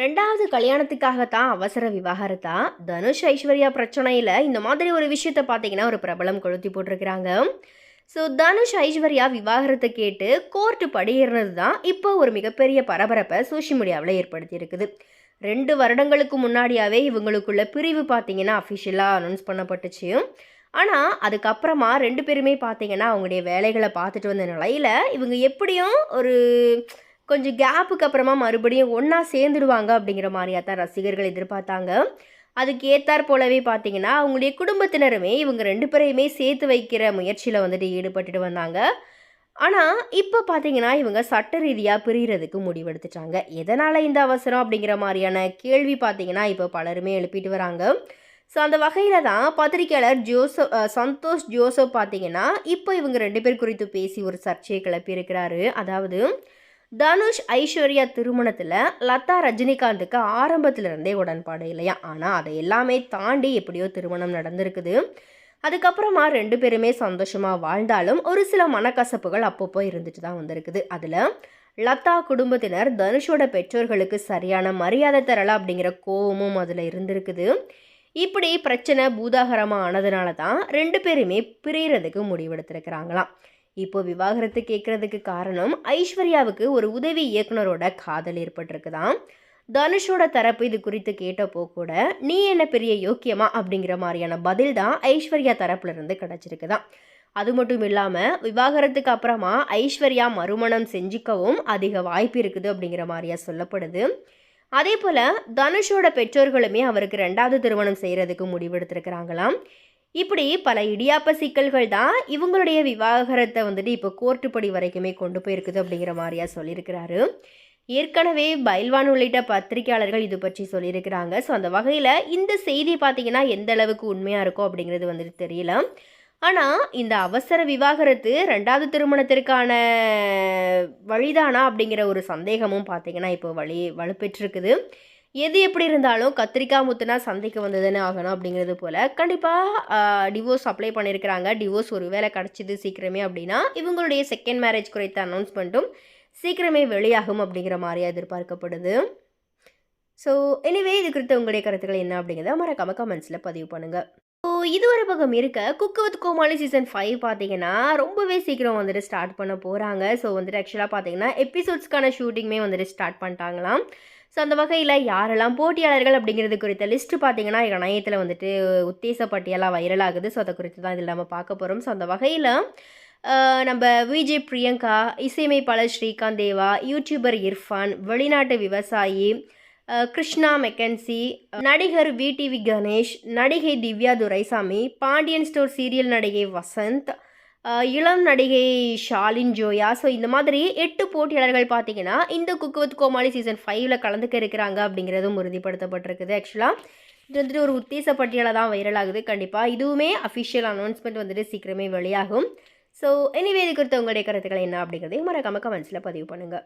ரெண்டாவது கல்யாணத்துக்காக தான் அவசர விவாகரத்தா? தனுஷ் ஐஸ்வர்யா பிரச்சனையில் இந்த மாதிரி ஒரு விஷயத்த பார்த்தீங்கன்னா ஒரு பிரபலம் கொளுத்தி போட்டிருக்கிறாங்க. ஸோ தனுஷ் ஐஸ்வர்யா விவாகரத்தை கேட்டு கோர்ட்டு படியேறினது தான் இப்போ ஒரு மிகப்பெரிய பரபரப்பை சோஷியல் மீடியாவில் ஏற்படுத்தி இருக்குது ரெண்டு வருடங்களுக்கு முன்னாடியாவே இவங்களுக்குள்ள பிரிவு பார்த்தீங்கன்னா அஃபிஷியலாக அனௌன்ஸ் பண்ணப்பட்டுச்சு. ஆனால் அதுக்கப்புறமா ரெண்டு பேருமே பார்த்தீங்கன்னா அவங்களுடைய வேலைகளை பார்த்துட்டு வந்த நிலையில் இவங்க எப்படியும் ஒரு கொஞ்சம் கேப்புக்கு அப்புறமா மறுபடியும் ஒன்றா சேர்ந்துடுவாங்க அப்படிங்கிற மாதிரியாக தான் ரசிகர்கள் எதிர்பார்த்தாங்க. அதுக்கு ஏத்தார் போலவே பார்த்தீங்கன்னா அவங்களுடைய குடும்பத்தினருமே இவங்க ரெண்டு பேரையுமே சேர்த்து வைக்கிற முயற்சியில் வந்துட்டு ஈடுபட்டுட்டு வந்தாங்க. ஆனால் இப்போ பார்த்தீங்கன்னா இவங்க சட்ட ரீதியாக பிரிகிறதுக்கு முடிவெடுத்துட்டாங்க. எதனால் இந்த அவசரம் அப்படிங்கிற மாதிரியான கேள்வி பார்த்தீங்கன்னா இப்போ பலருமே எழுப்பிட்டு வராங்க. ஸோ அந்த வகையில் தான் பத்திரிக்கையாளர் ஜோசப் சந்தோஷ் ஜோசப் பார்த்தீங்கன்னா இப்போ இவங்க ரெண்டு பேர் குறித்து பேசி ஒரு சர்ச்சையை கிளப்பியிருக்கிறாரு. அதாவது தனுஷ் ஐஸ்வர்யா திருமணத்தில் லதா ரஜினிகாந்துக்கு ஆரம்பத்திலிருந்தே உடன்பாடு இல்லையா? ஆனால் அதை எல்லாமே தாண்டி எப்படியோ திருமணம் நடந்திருக்குது. அதுக்கப்புறமா ரெண்டு பேருமே சந்தோஷமாக வாழ்ந்தாலும் ஒரு சில மனக்கசப்புகள் அப்பப்போ இருந்துட்டு தான் வந்திருக்குது. அதில் லதா குடும்பத்தினர் தனுஷோட பெற்றோர்களுக்கு சரியான மரியாதை தரல அப்படிங்கிற கோபமும் அதில் இருந்திருக்குது. இப்படி பிரச்சனை பூதாகரமாக ஆனதுனால தான் ரெண்டு பேருமே பிரியறதுக்கு முடிவெடுத்திருக்கிறாங்களாம். இப்போ விவாகரத்து கேட்குறதுக்கு காரணம் ஐஸ்வர்யாவுக்கு ஒரு உதவி இயக்குனரோட காதல் ஏற்பட்டிருக்குதாம் தனுஷோட தரப்பு இது குறித்து கேட்டப்போ கூட நீ என்ன பெரிய யோக்கியமா? அப்படிங்கிற மாதிரியான பதில் தான் ஐஸ்வர்யா தரப்புலேருந்து கிடச்சிருக்குதான் அது மட்டும் இல்லாமல் விவாகரத்துக்கு அப்புறமா ஐஸ்வர்யா மறுமணம் செஞ்சுக்கவும் அதிக வாய்ப்பு இருக்குது அப்படிங்கிற மாதிரியா சொல்லப்படுது. அதே போல் தனுஷோட பெற்றோர்களுமே அவருக்கு ரெண்டாவது திருமணம் செய்கிறதுக்கு முடிவெடுத்திருக்கிறாங்களாம் இப்படி பல இடியாப்ப சிக்கல்கள் தான் இவங்களுடைய விவாகரத்தை வந்துட்டு இப்போ கோர்ட்டுப்படி வரைக்குமே கொண்டு போயிருக்குது அப்படிங்கிற மாதிரியா சொல்லியிருக்கிறாரு. ஏற்கனவே பைல்வான் உள்ளிட்ட பத்திரிகையாளர்கள் இது பற்றி சொல்லியிருக்கிறாங்க. ஸோ அந்த வகையில் இந்த செய்தி பார்த்தீங்கன்னா எந்த அளவுக்கு உண்மையாக இருக்கும் அப்படிங்கிறது வந்துட்டு தெரியல. ஆனால் இந்த அவசர விவாகரத்து ரெண்டாவது திருமணத்திற்கான வழிதானா அப்படிங்கிற ஒரு சந்தேகமும் பார்த்தீங்கன்னா இப்போ வழி வலுப்பெற்றிருக்குது. எது எப்படி இருந்தாலும் கத்திரிக்காய் முத்துனா சந்தைக்கு வந்ததுன்னு ஆகணும் அப்படிங்கிறது போல். கண்டிப்பாக டிவோர்ஸ் அப்ளை பண்ணியிருக்கிறாங்க டிவோர்ஸ் ஒரு வேலை கிடச்சிது சீக்கிரமே அப்படின்னா இவங்களுடைய செகண்ட் மேரேஜ் குறித்த அனௌன்ஸ்மெண்ட்டும் சீக்கிரமே வெளியாகும் அப்படிங்கிற மாதிரியாக எதிர்பார்க்கப்படுது. ஸோ எனிவே இது குறித்த உங்களுடைய கருத்துக்கள் என்ன அப்படிங்கிறத மறக்காம கமெண்ட்ஸில் பதிவு பண்ணுங்கள் ஸோ இது ஒரு பக்கம் இருக்க cook with Comali season five பார்த்தீங்கன்னா ரொம்பவே சீக்கிரம் வந்துட்டு ஸ்டார்ட் பண்ண போகிறாங்க ஸோ வந்துட்டு ஆக்சுவலாக பார்த்தீங்கன்னா எபிசோட்ஸ்க்கான ஷூட்டிங்குமே வந்துட்டு ஸ்டார்ட் பண்ணிட்டாங்களாம். ஸோ அந்த வகையில் யாரெல்லாம் போட்டியாளர்கள் அப்படிங்கிறது குறித்த லிஸ்ட்டு பார்த்தீங்கன்னா இணையத்தில் வந்துட்டு உத்தேச பட்டியலாக வைரல் ஆகுது. ஸோ அதை குறித்து தான் இதில் நம்ம பார்க்க போகிறோம் ஸோ அந்த வகையில் நம்ம விஜே பிரியங்கா இசையமைப்பாளர் ஸ்ரீகாந்த் தேவா யூடியூபர் இர்ஃபான் வெளிநாட்டு விவசாயி கிருஷ்ணா மெக்கன்சி நடிகர் விடிவி கணேஷ் நடிகை திவ்யா துரைசாமி பாண்டியன் ஸ்டோர் சீரியல் நடிகை வசந்த் இளம் நடிகை ஷாலின் ஜோயா. ஸோ இந்த மாதிரி எட்டு போட்டியாளர்கள் பார்த்தீங்கன்னா இந்த குக்கு வித் கோமாளி சீசன் ஃபைவ்ல கலந்துக்க இருக்கிறாங்க அப்படிங்கிறதும் உறுதிப்படுத்தப்பட்டிருக்குது. ஆக்சுவலாக இது வந்துட்டு ஒரு உத்தேச பட்டியலாக தான் வைரல் ஆகுது. கண்டிப்பாக இதுவுமே அஃபிஷியல் அனௌன்ஸ்மெண்ட் வந்துட்டு சீக்கிரமே வெளியாகும். ஸோ எனிவே இது குறித்த உங்களுடைய கருத்துக்கள் என்ன அப்படிங்கிறதையும் மறக்காம கமெண்ட்ஸில் பதிவு பண்ணுங்கள்